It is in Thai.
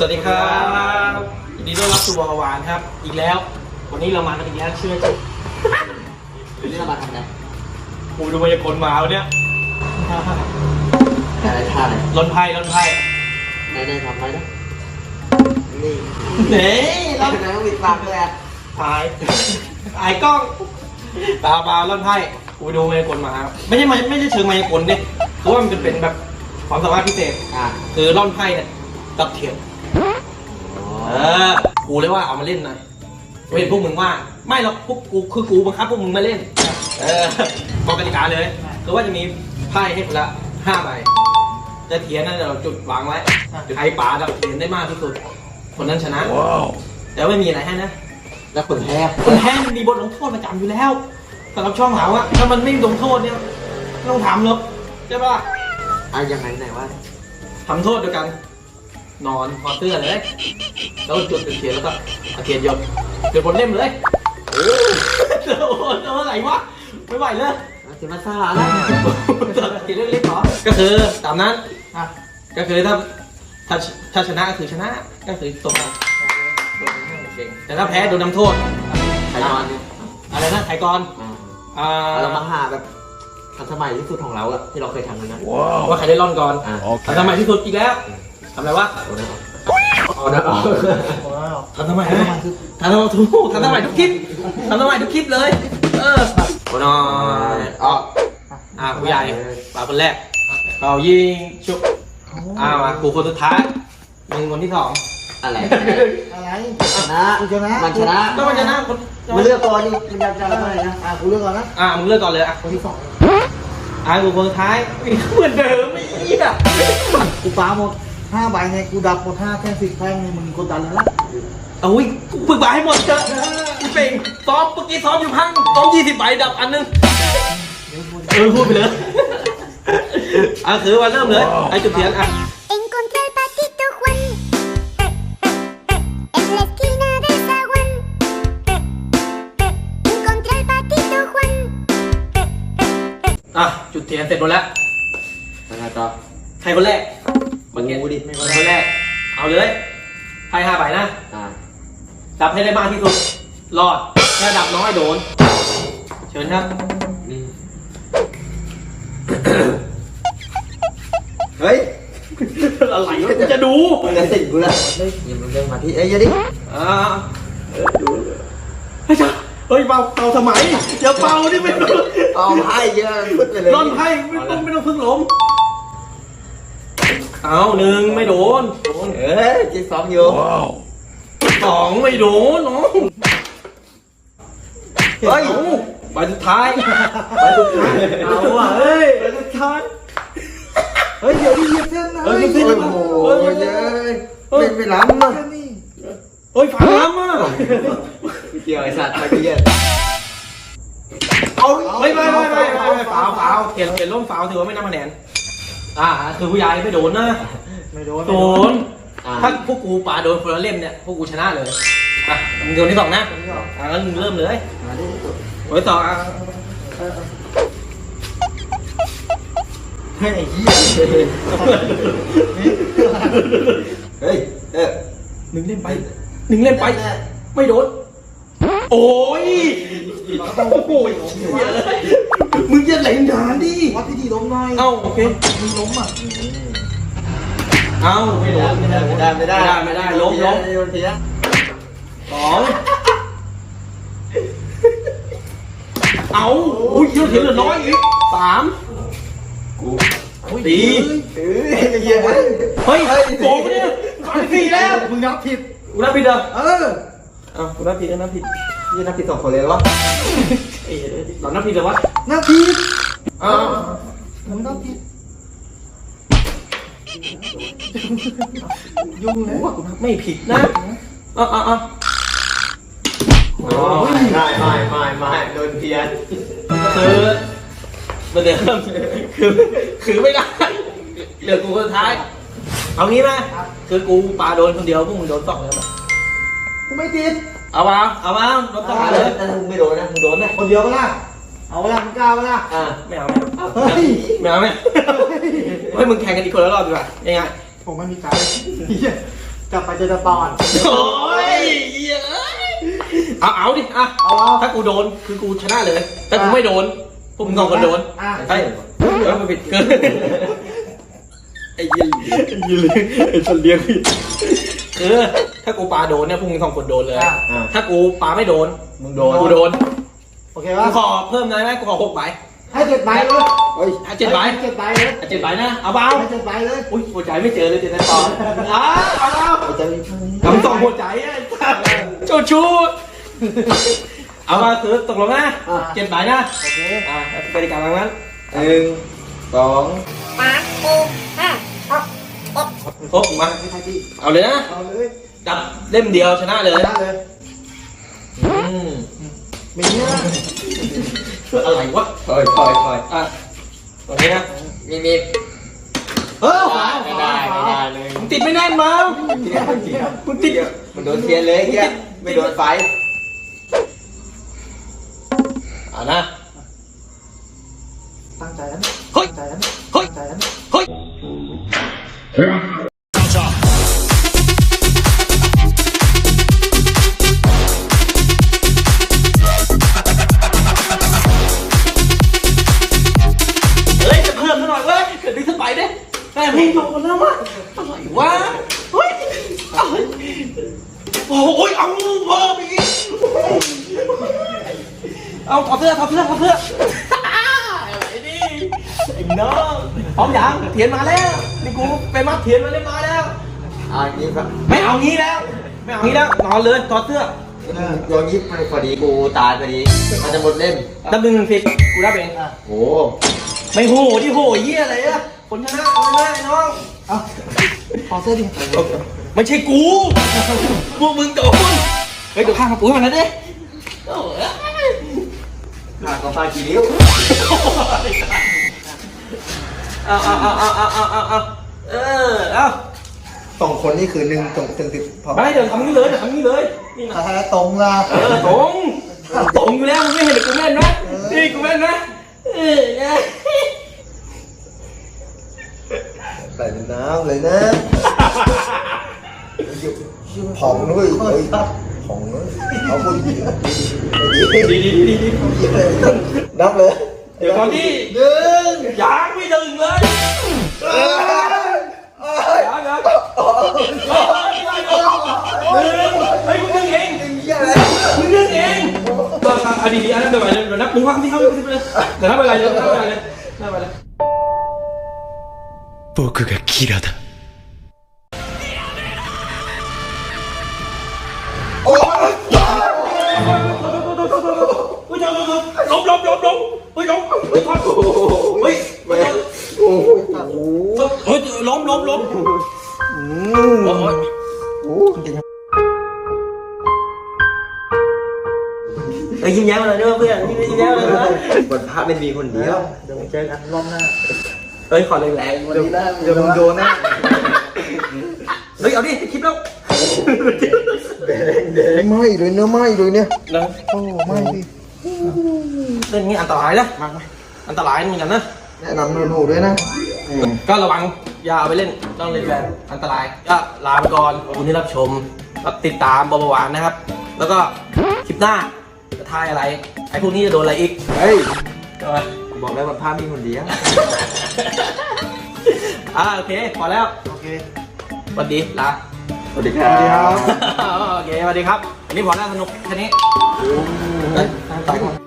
สวัสดีครับยินดีต้อนรับสู่วาวานครับ อีกแล้ว วันนี้เรามากันอีกแล้วเชื่อจุวันนี้เรามาทำอะไรกูดูมายากลมาวันเนี้ยอะไรท่าอะไรล้นไพ่ล้นไพ่ไหนไหนทำไรนะนี่เน่เราล้นไหนต้องปิดปากเลยอะถ่ายถ่ายกล้องตาบาล้นไพ่กูไปดูมายากลมาครับไม่ใช่ไม่ไม่ใช่เชิงมายากลดิคือว่ามันเป็นเป็นแบบความสามารถพิเศษอะคือล่อนไพ่เนี่ยกับเทียน เออกูเลยว่าเอามาเล่นหน่อยกูเห็นพวกมึงว่าไม่หรอกพวกกูคือกูบังคับพวกมึงมาเล่น เออบอกกติกาเลยคือว่าจะมีไพ่ให้คนละห้าใบจะเทียนนั่นเราจุดวางไว้ใครป่าดับเทียนได้มากที่สุด คนนั้นชนะแต่ไม่มีอะไรให้นะแล้วคนแพ้คนแพ้มันมีบทลงโทษประจำอยู่แล้วสำหรับช่องเราอะถ้ามันไม่ลงโทษเนี่ยไม่ต้องทำหรอกใช่ปะล่ะอะยังไงไหนว่าทำโทษด้วยกัน นอนคอเสื้อเลย แล้วจุดเป็นเทียนแล้วก็เอาเทียนหยดเดี๋ยวผลเล่มเลยโอ้โหโดนอะไรวะไม่ไหวเลยจะมาซ่าอะไรเทียนเล็กๆเหรอก็คือตามนั้นอะก็คือถ้าถ้าถ้าชนะก็คือชนะก็คือตกมาเก่งแต่ถ้าแพ้โดนนำโทษใครนอนเนี่ยอะไรนะไถก่อนอะอ่าเรามาหาแบบทันสมัยที่สุดของเราอะที่เราเคยทำกันนะว่าใครได้ร่อนก่อนอะทำทำไมที่สุดอีกแล้ว ทำอะไรวะเอานะเอาทำทำไมนะทำทำไมทุกทำทำไมทุกคลิปทำทำไมทุกคลิปเลย เออโอ้น้อยอ๋ออ่าผู้ใหญ่ป่าคนแรกเป่ายิงชุบอ่ามากูคนสุดท้ายมึงคนที่สองอะไร อะไรชนะกูชนะ มันชนะก็มันจะนะคนมาเลือกก่อนนี่มันจะจะอะไรนะ อะกูเลือกก่อนนะ อ่ามึงเลือกก่อนเลยอะคนที่สองอ่ากูคนสุดท้ายเหมือนเดิมไอ้เหี้ยกูปาหมด ห้าใบไงกูดับหมดห้าแท่งสิบแท่งนี่มึงกดดันแล้วล่ะเอาอุ้ยกูฝึกบาให้หมดเถอะกูเป่งซ้อมเมื่อกี้ซ้อมอยู่พังซ้อมยี่สิบใบดับอันนึงเออพูดไปเลยอะคือมาเริ่มเลยไอ้จุดเทียนอะ Encontré al patito Juan en la esquina del zaguán. Encontré al patito Juan. อะจุดเทียนเสร็จหมดแล้วยังไงต่อใครคนแรก มันงูดิไม่คนแรก เอาเลยไพ่ห้าใบนะอ่าดับให้ได้มากที่สุด รอดถ้าดับน้อยโดน เชิญครับนี่เฮ้ยอะไรวะกูจะดูมันจะติดกูแล้วนี่มันเรื่องมาที่เอ้ยอย่าดิอ่าเฮ้ยจ้ะเฮ้ยเป่าเป่าทำไมอย่าเป่านี่ไม่ต้องเอาไพ่เยอะพุดไปเลยร่อนไพ่ไม่ต้องไม่ต้องพึ่งล้ม เอาหนึ่งไม่โดนโดนเอ้ยจิ๊กซ้อมอยู่สองไม่โดนน้องเฮ้ยเอาใบสุดท้ายใบสุดท้ายเอาว่ะเฮ้ยใบสุดท้ายเฮ้ยเดี๋ยวดิเหยียบเส้นนะเฮ้เฮ้ยยเหยียบเส้นโอ้โหเยอะไม่ไม่ล้ำอะเส้นนี่เฮ้ยฝังน้ำอะเกี่ยวไอ้สัตว์ไปเกี่ยวเอาไม่ไม่ไม่ไม่ไม่ไม่ฝาวฝาวเขียนเขียนร่มฝาวถือว่าไม่นับคะแนน อ่าคือผู้ใหญ่ไม่โดนนะไม่โดนโดนอ่าถ้าพวกกูปาโดนคนละเล่มเนี่ยพวกกูชนะเลยอะมึงโดนที่สองนะอะงั้นมึงเริ่มเลยมาดิโอ้ยต่ออะเฮ้ยไอ้เหี้ยเฮ้ยเออหนึ่งเล่มไปหนึ่งเล่มไป ไม่โดน โอ้ยโอ้โหเหี้ยเลยมึงจะไหลนานดิ วัดพิธีล้มหน่อยเอ้าโอเค มึงล้มอะ เอ้าไม่โดนไม่ได้ไม่ได้ไม่ได้ไม่ได้ล้มล้มโยนเทียสองเอาอุ้ยเยอะเห็นเหลือน้อยอีกสามกูสี่เอ้ยเหี้ยเฮ้ยโกงปะเนี่ยสามสี่แล้วมึงนับผิดกูนับผิดเหรอเอออ้าวกูนับผิดก็นับผิด ยี่นับผิดสองคนเลยวะเอ้ยเรานับผิดเหรอวะนับผิดอ้าวมึงนับผิดยุ่งแล้วกูนับไม่ผิดนะอ้าวอ้าวอ้าวไม่ไม่ไม่ไม่ไม่โดนเทียนคือประเด็นคือคือไม่ได้เหลือกูคนสุดท้ายเอางี้ไหมคือกูปาโดนคนเดียวพวกมึงโดนสองเลยปะกูไม่ติด เอามาเอามาโดนสองอ่าเลเลยยแต่มึงไม่โดนนะมึงโดนนะคนเดียวก็ล่ะเอาละมึงกล้าปะล่ะอ่าไม่เอาไม่เอาเฮ้ยไม่เอาไม่เอาเฮ้ยมึงแข่งกันอีกคนละรอบดีกว่ายังไงผมไม่มีการเหี้ยกลับไปเจอตะปอนโอ้ยเหี้ยเอาเอาดิอะเอาเอาถ้ากูโดนคือกูชนะเลย ถ้ากูไม่โดนพวกมึงสองคนโดนอะไอ้เออมันผิดเกินไอ้เหี้ยยืนไอ้คนเลี้ยงผิดคือ ถ้ากูปาโดนเนี่ยพวกมึงสองคนโดนเลย อะถ้ากูปาไม่โดนมึงโดนกูโดนโอเคกูปะขอเพิ่มได้ไหมกูขอหกใบ ให้เจ็ดใบเลยเฮ้ยอะเจ็ดใบ ให้เจ็ดใบเลยอะเจ็ดใบนะเอาเบาให้เจ็ดใบเลยอุ้ยหัวใจไม่เจอเลยเจ็ดนาตอนอะเอาเบาเอาใจมีเท่านี้คำสองหัวใจอะโจชูเอามาคือตกลงนะเจ็ดใบนะโอเคอ่าบริการทางนั้นหนึ่งสองครบมาไม่ใช่พี่เอาเลยนะเอาเลย จับเล่มเดียวชนะเลย ได้เลยอืมมีเนื้ออะไรวะคอยคอยคอยอะตรงนี้นะมีมีเออฝาไม่ได้ไม่ได้เลยมึงติดไม่แน่นมั้งมึงติด มันโดนเทียนเลยเงี้ยไม่โดนไฟอ่านะ ตั้งใจนั้นเฮ้ยตั้งใจนั้นเฮ้ยตั้งใจนั้นเฮ้ย โอ้ยเอาเพิ่มอีกเอาถอดเสื้อถอดเสื้อถอดเสื้ออะไรดิไอ้น้องพร้อมยังเทียนมาแล้วนี่กูไปมัดเทียนมาเรียบร้อยแล้วอ่าอย่างนี้ครับไม่เอางี้แล้ว ไม่เอางี้แล้วนอนเลยถอดเสื้อโยนยิบพอดีกูตายพอดีมันจะหมดเล่มดับหนึ่งหนึ่งสิบกูรับเองโอ้ไม่โหที่โหเยี่ยอะไรอะคนชนะคนชนะไอ้น้องเอาขอเสื้อดิไม่ใช่กู พวกมึงโดนเฮ้ยเดี๋ยวข้างมาปุ้ยมันนะดิโอ้ยขาก็ฟากี่นิ้วเอาเอาเอาเอาเอาเอาเอาเอาเออเอาสองคนนี่คือหนึ่งตรงถึงสิบพอไม่เดี๋ยวทำนี้เลยเดี๋ยวทำนี้เลยนี่นะถ้าตรงละเออตรงตรงอยู่แล้วมึงไม่เห็นกูแม่นนะนี่กูแม่นนะเออเนี่ยใส่ในน้ำเลยนะ ผ่องด้วยเฮ้ยผ่องด้วยเอาคนดี ดีดีดีดี นับเลย เดี๋ยวก่อนที่ หนึ่ง ยังไม่ดึงเลยยังยังเฮ้ยมึงดึงเอง เหี้ยอะไร มึงดึงเองอ่ะดีดีอันนั้นเดี๋ยวไปเลยเดี๋ยวนับมึงว่าที่เขาไปเลยเดี๋ยวนับไปเลยเดี๋ยวนับไปเลยนับไปเลย 僕がキラだ มล้มล้มล้มเฮ้ยล้มเฮ้ยเฮ้ยแม่โอ้โหเฮ้ยล้มล้มล้มโอ้ยไอ้ยิ้มแย้มอะไรเนี่ยเพื่อนยิ้มแย้มอะไรนะบนพระไม่มีคนเดียวเดี๋ยวมึงเจอกันรอบหน้าเฮ้ยขอแรงแรงวันนี้นะเดี๋ยวมึงโดนนะเฮ้ยเอาดิคลิปแล้วไหม้เลยเนื้อไหม้เลยเนี่ยนะโอ้ไม่ดิ เล่นนี้อันตรายนะอันตรายเหมือนกันนะแนะนำหนูๆด้วยนะก็ระวังอย่าเอาไปเล่นต้องเล่นแบบอันตราย ก็ลาไปก่อนขอบคุณที่รับชมรับติดตามเบาหวานนะครับ แล้วก็คลิปหน้าจะทายอะไรไอ้พวกนี้จะโดนอะไรอีกเฮ้ยก็มาบอกแล้วบนพระมีคนเดียวอ่าโอเคพอแล้วโอเคสวัสดีลาสวัสดีครับโอเคสวัสดีครับอันนี้พอแล้วสนุกแค่นี้เฮ้ยตายก่อน